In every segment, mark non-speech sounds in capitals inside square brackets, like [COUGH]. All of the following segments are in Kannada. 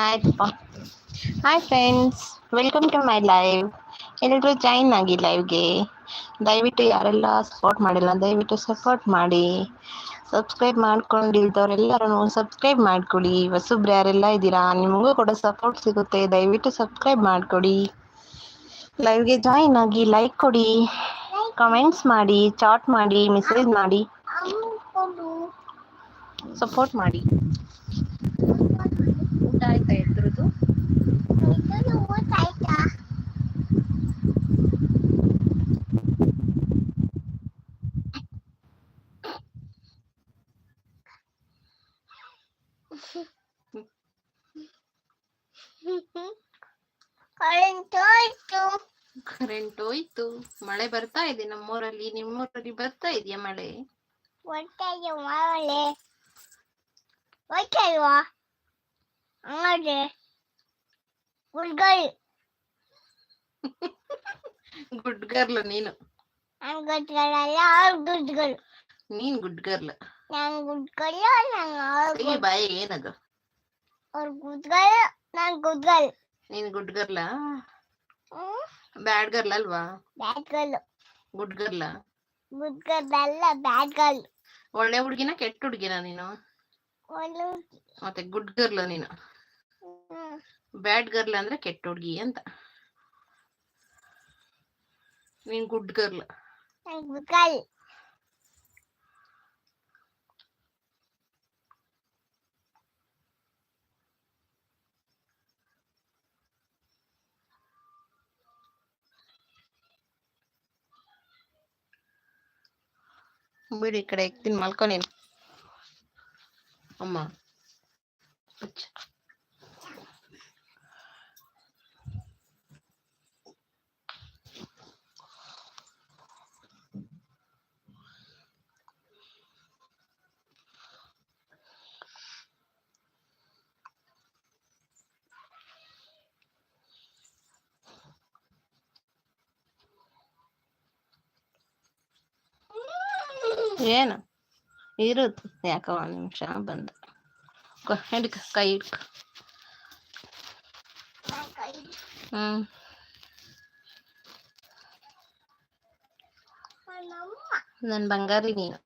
ಆಯ್ತಪ್ಪ hi friends welcome to my live ಎಲ್ಲರೂ ಜಾಯಿನ್ ಆಗಿ ಲೈವ್ಗೆ ದಯವಿಟ್ಟು ಯಾರೆಲ್ಲ ಸಪೋರ್ಟ್ ಮಾಡಿಲ್ಲ, ದಯವಿಟ್ಟು ಸಪೋರ್ಟ್ ಮಾಡಿ. ಸಬ್ಸ್ಕ್ರೈಬ್ ಮಾಡ್ಕೊಂಡಿಲ್ದವ್ರೆಲ್ಲರೂ ಸಬ್ಸ್ಕ್ರೈಬ್ ಮಾಡ್ಕೊಡಿ ಹೊಸಬ್ರು ಯಾರೆಲ್ಲ ಇದ್ದೀರಾ, ನಿಮಗೂ ಕೂಡ ಸಪೋರ್ಟ್ ಸಿಗುತ್ತೆ. ದಯವಿಟ್ಟು ಸಬ್ಸ್ಕ್ರೈಬ್ ಮಾಡಿಕೊಡಿ. ಲೈವ್ಗೆ ಜಾಯಿನ್ ಆಗಿ ಲೈಕ್ ಕೊಡಿ. ಕಮೆಂಟ್ಸ್ ಮಾಡಿ ಚಾಟ್ ಮಾಡಿ ಮೆಸೇಜ್ ಮಾಡಿ. ಸಪೋರ್ಟ್ ಮಾಡಿ. ಊಟ ಆಯ್ತಾ ಎದ್ರದ್ದು ಕರೆಂಟ್ ಹೋಯ್ತು ಕರೆಂಟ್ ಹೋಯ್ತು ಮಳೆ ಬರ್ತಾ ಇದೆ ನಮ್ಮೂರಲ್ಲಿ. ನಿಮ್ಮೂರಲ್ಲಿ ಬರ್ತಾ ಇದೆಯಾ ಮಳೆ? ಮಳೆ ಮಾಡಲೆ ಹೊಟ್ಟೆಲ್ವಾ ಹಂಗಾದ್ರೆ ಗುಡ್ಗಳು. [LAUGHS] ಗುಡ್ ಗರ್ಲ್ ನೀನು. ನನ್ ಗುಡ್ಗಳಲ್ಲ ಆ ಗುಡ್ಗಳು. ನೀನ್ ಗುಡ್ ಗರ್ಲ್ ನನ್ ಗುಡ್ಗಳು ನನ್ ಅವ್ರ ಈ ಬಾಯಿ ಏನದು ಅವ್ರ ಗುಡ್ ಗುಡ್ಗಳು. ನೀನ್ good girl hmm. Bad girl ಅಲ್ವಾ? Bad girl good girl good girl ಅಲ್ಲ ಬ್ಯಾಡ್ ಗರ್ಲ್ ಒಳ್ಳೆ ಹುಡುಗಿನ ಕೆಟ್ಟ ಹುಡುಗಿನ ನೀನು? ಒಳ್ಳೆ ಮತ್ತೆ ಗುಡ್ ಗರ್ಲ್ ನೀನು? ಬ್ಯಾಡ್ ಗರ್ಲ್ ಅಂದ್ರೆ ಕೆಟ್ಟ ಹುಡುಗಿ ಅಂತ. ನೀನ್ ಗುಡ್ ಗರ್ಲ್. ಬಿಡು ಈ ಕಡೆ ಎಕ್ತೀನಿ ಮಲ್ಕೊ ನೀನು. ಅಮ್ಮ. ಏನು? ಇರುತ್ತೆ ಯಾಕೋ ಒಂದು ನಿಮಿಷ ಬಂದು. ಹಿಡ್ಕ, ಕೈ ಹಿಡ್ಕ. ನನ್ನ ನನ್ ಬಂಗಾರಿ ನೀನು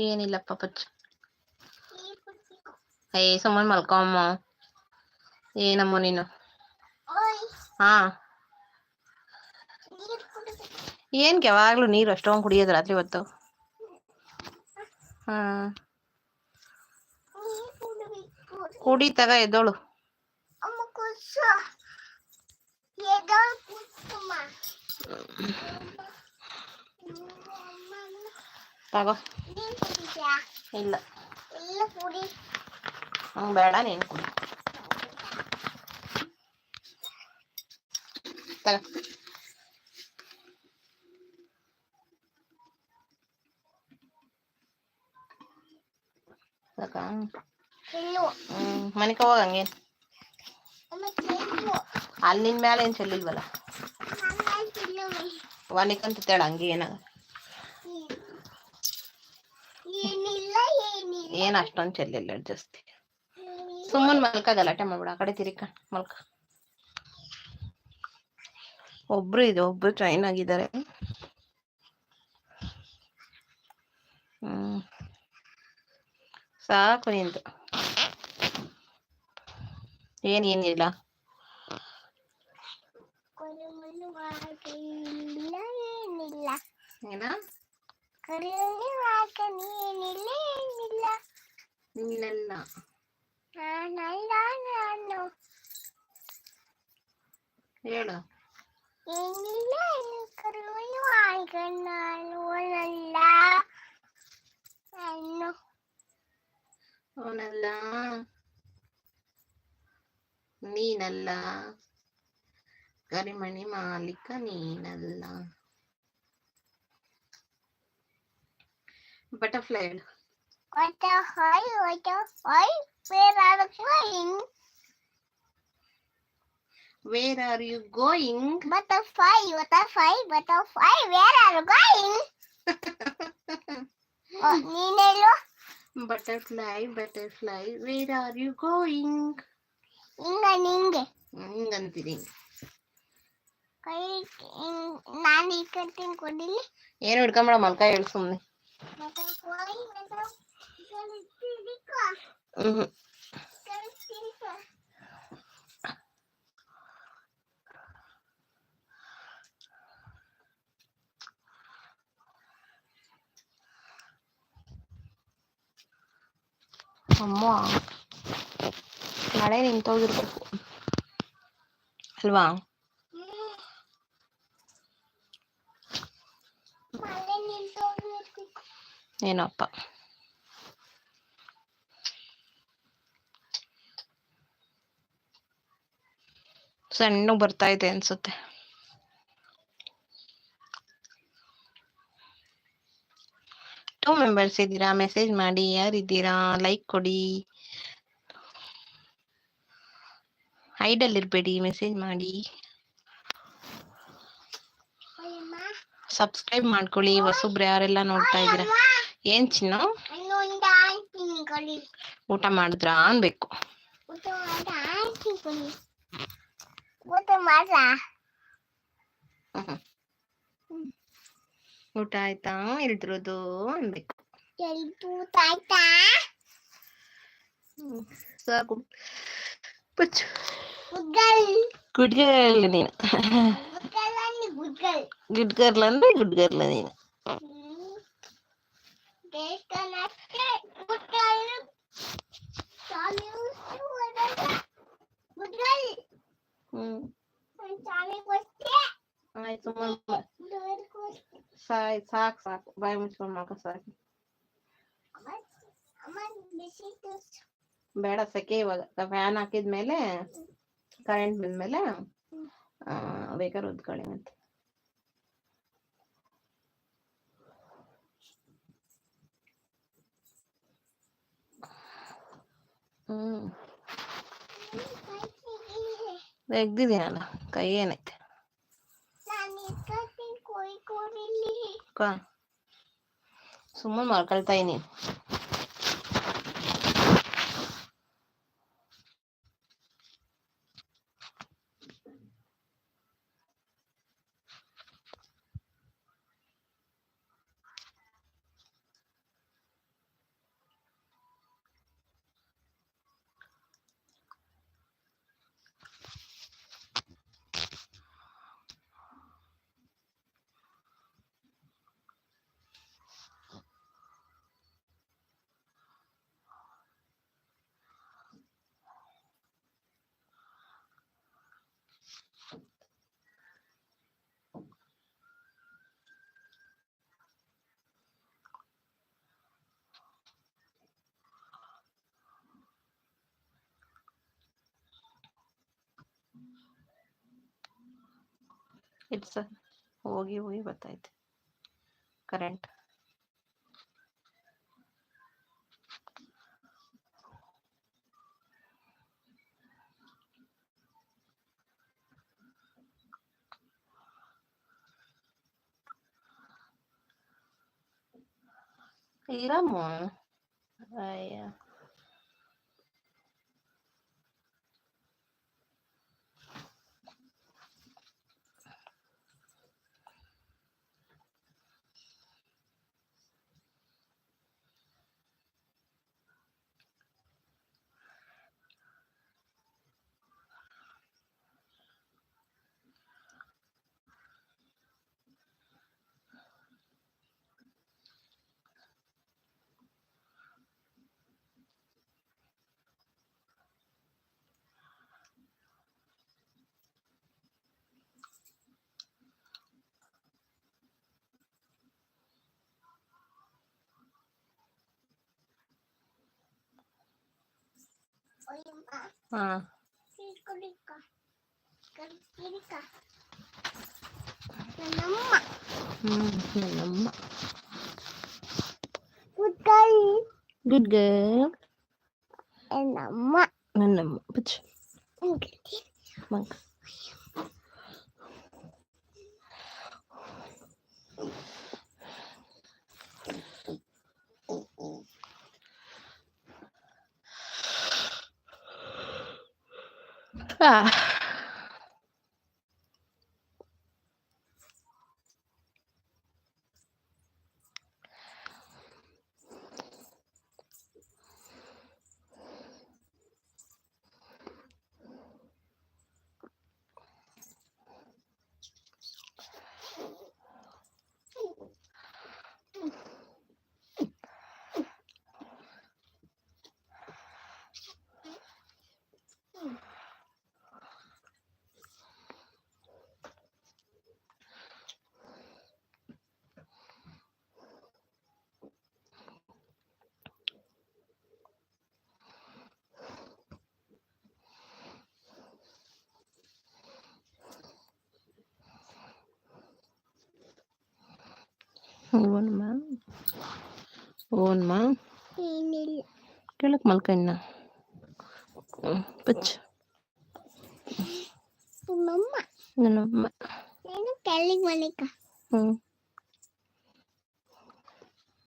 ಏನಿಲ್ಲಪ್ಪ ಪಚ್ಚ ಏ, ಸುಮ್ಮನೆ ಮಲ್ಕೊಮ್ಮ ಏನಮ್ಮ ನೀನು. ಹಾ. ಏನ್ ಯಾವಾಗ್ಲೂ ನೀರು ಅಷ್ಟೊಂದು ಕುಡಿಯೋದು ರಾತ್ರಿ ಹೊತ್ತು? ಹಾ. ನೀರು ಕುಡಿಬೇಕು ಕುಡಿ ತಗ ಎದ್ದೋಳು. ತಗೋ. ಇಲ್ಲ. ಹಂಗ್ ಬೇಡ ನೀನು ಕುಡಿ. ತಗ. ಸಾಕಾ ಹ್ಮ್ ಮನಿಕ ಹೋಗ ಹಂಗೇನ್ ಅಲ್ಲಿ ನಿನ್ ಮೇಲೆ ಏನ್ ಚೆಲ್ಲಿಲ್ವಲ್ಲ? ವಾನಿಕಂತ ತೇಳ ಹಂಗೆ ಏನ? ಏನಿಲ್ಲ ಏನಿಲ್ಲ. ಏನ್ ಅಷ್ಟೊಂದ್ ಚೆಲ್ಲಿಲ್ಲ ಜಾಸ್ತಿ. ಸುಮ್ಮನೆ ಮಲ್ಕ ಗಲಾಟೆ ಮಾಡ್ಬಿಡ. ಆ ಕಡೆ ತಿರಿಕ ಮಲ್ಕ. ಒಬ್ರು ಇದೆ ಒಬ್ರು ಟ್ರೈನ್ ಆಗಿದ್ದಾರೆ. ಏನಿಲ್ಲ ನೀನೆಲ್ಲ ನಾನಲ್ಲ ನಾನು ಹೇಳು ಏನಿಲ್ಲ ಕರುಣೆ ವಾಕ நல்லா நீ நல்லா கரிமணி மாலிக்க நீ நல்லா butterfly butterfly butterfly where are you going where are you going butterfly butterfly butterfly where are you going oh, butterfly butterfly where are you going ಹಿಂಗ ನಿಂಗೆ. ಹಿಂಗಂತೀರಿ. ಕೈ ನಾನು ಈ ಕಟ್ತೀನಿ ಕೊಡಿಲಿ ಏನು ಹಿಡ್ಕೊಂಬೇಡ ಮಲ್ಕ ಹೇಳಿ ಸುಮ್ಮನೆ ಹ್ಞೂ ಅಮ್ಮ. ಮಳೆ ನಿಂತೋಗಿರ್ಬೇಕು. ಅಲ್ವಾ? ಏನಪ್ಪ? ಸಣ್ಣ ಬರ್ತಾ ಇದೆ ಅನ್ಸುತ್ತೆ. ಟೂ ಮೆಂಬರ್ಸ್ ಇದ್ದೀರಾ ಮೆಸೇಜ್ ಮಾಡಿ ಯಾರಿದ್ದೀರಾ ಲೈಕ್ ಕೊಡಿ ಐಡಲ್ ಇರಬೇಡಿ ಮೆಸೇಜ್ ಮಾಡಿ ಸಬ್ಸ್ಕ್ರೈಬ್ ಮಾಡ್ಕೊಳ್ಳಿ, ಹೊಸಬ್ರು ಯಾರೆಲ್ಲ ನೋಡ್ತಾ ಇದ್ದೀರಾ? ಏನ್ ಚಿನ್ನು? ಊಟ ಮಾಡಿದ್ರಾ ಅನ್ಬೇಕು. ಊಟ ಮಾಡ್ರ. ಊಟ ಆಯ್ತಾ ಇಲ್ದಿರೋದು ಅನ್ಬೇಕು ಎಲ್ದು ಊಟ ಆಯ್ತಾ ಹ್ಮ್. ಸಾಕು ಪುಚ್ಚು ಗುಡ್ಗಲ್ ಗುಡ್ ಗರ್ಲ್ ನೀನು ಗುಡ್ಗಲ್ ಅನ್ನಿ ಗುಡ್ಗಲ್ ಗುಡ್ ಗರ್ಲ್ ಅಂದ್ರೆ ಗುಡ್ ಗರ್ಲ್ ನೀನು ದೇಶನಷ್ಟೇ ಗುಡ್ಗಲ್ ಗುಡ್ಗಲ್ ಹ್ಮ್ ಶಾಲೆಗೋಸ್ಕರ ಆಯ್ತು ಸುಮ್ಮನೆ ಸಾಯ್ ಸಾಕ್ ಸಾಕು ಬಾಯಿ ಮುಚ್ಕೊಂಡ್ ಮಾಡ್ಕೊ ಸಾಕು ಅಮ್ಮ ಬಿಸಿ ತೋರ್ಸು. ಬೇಡ ಸೆಕೆ ಇವಾಗ ಫ್ಯಾನ್ ಹಾಕಿದ್ಮೇಲೆ ಕರೆಂಟ್ ಬಂದ್ಮೇಲೆ ಆ, ಬೇಕಾದ್ರೆ ಉದ್ಕೊಳ್ಳಿ ಮತ್ತೆ. ಹ್ಮ್. ತೆಗ್ದಿದ್ದೀನಲ್ಲ ಕೈ કા સુમન મારકલતાઈ નહીં इट्स होगी होगी बताए थे करंट Tiramos. Vaya. ಹಾ ತಿಳ್ಕೊಳಿಕ್ಕ ಕರ್ಕಿರಿಕ ನನ್ನಮ್ಮ ಹ್ಮ್ ನನ್ನಮ್ಮ ಗುಡ್ಗಲ್ ಗುಡ್ ಗರ್ಲ್ 啊。[LAUGHS] ಕೆಳಕ್ ಮಲ್ಕ ಇನ್ನ ಪಚ್ಚ ನಮ್ಮಮ್ಮ ನನ್ನಮ್ಮ నేను ಕೆಳಗೆ ಮಲಿಕ ಹ್ಞೂ